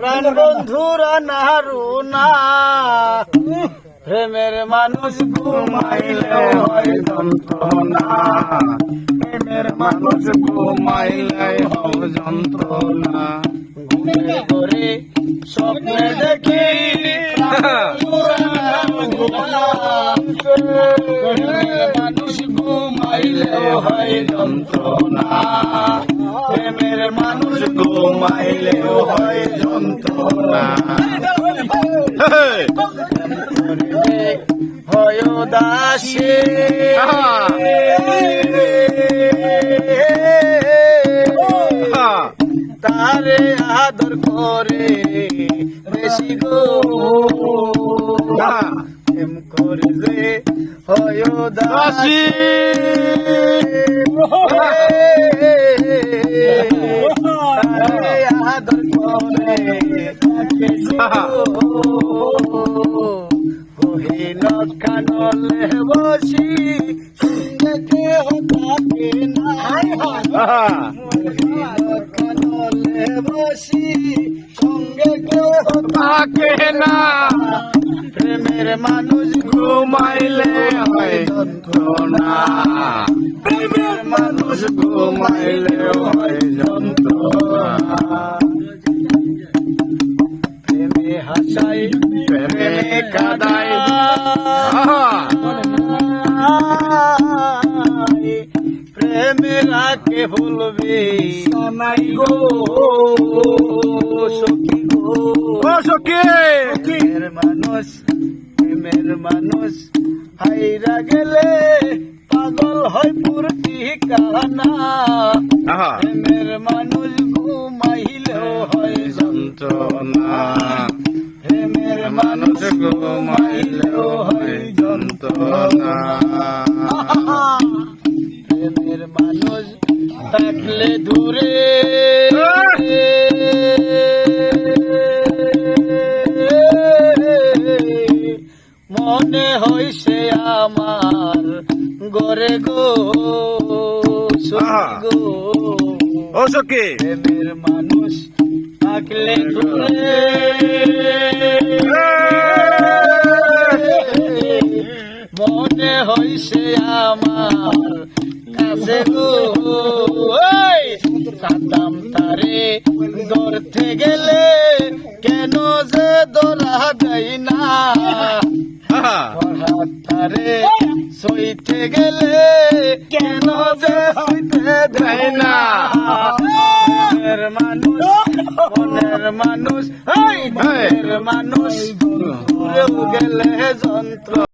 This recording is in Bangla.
প্রাণ বন্ধুরা নাহারু না প্রেমের মানুষ ঘুমাইলে হয় যন্ত্রণা। প্রেমের মানুষ ঘুমাইলে হয় যন্ত্রণা। ঘুমে করে স্বপ্নে দেখি মানুষ ঘুমাইলে হয় যন্ত্রণা। প্রেমের মানুষ ঘুমাইলেও হয় যন্ত্রণা। হয় দাসে তারে আদর করে বেশি গো। এম করে হয় দাসী আদর করে গো কহিন কানলে বসি সঙ্গে কেহ থাকে না। কানলে বসি সঙ্গে কেহ থাকে না। প্রেমের মানুষ ঘুমাইলে হয় যন্ত্রণা। প্রেমে কাদাই প্রেমেরাকে ভুলবে নাই গো সখী গো সখী মানুষ প্রেমের মানুষ হাইরা গেলে পাগল হয় কানা আহা। প্রেমের মানুষ ঘুমাইলেও হয় যন্ত্রণা। ঘুমাইলেও হয় যন্ত্রণা প্রেমের মানুষ থাকলে দূরে। মনে হইছে আমার গরে গো গো। ও সখী। প্রেমের মানুষ থাকলে দূরে। মনে আমার কাছে গো। ওই সাদাম তারে ধরতে গেলে কেন যে ধরা যায় না? তারে সইতে গেলে কেন যে হইতে দেয় না? মানুষ মনের মানুষ মনের মানুষ গেলে যন্ত্র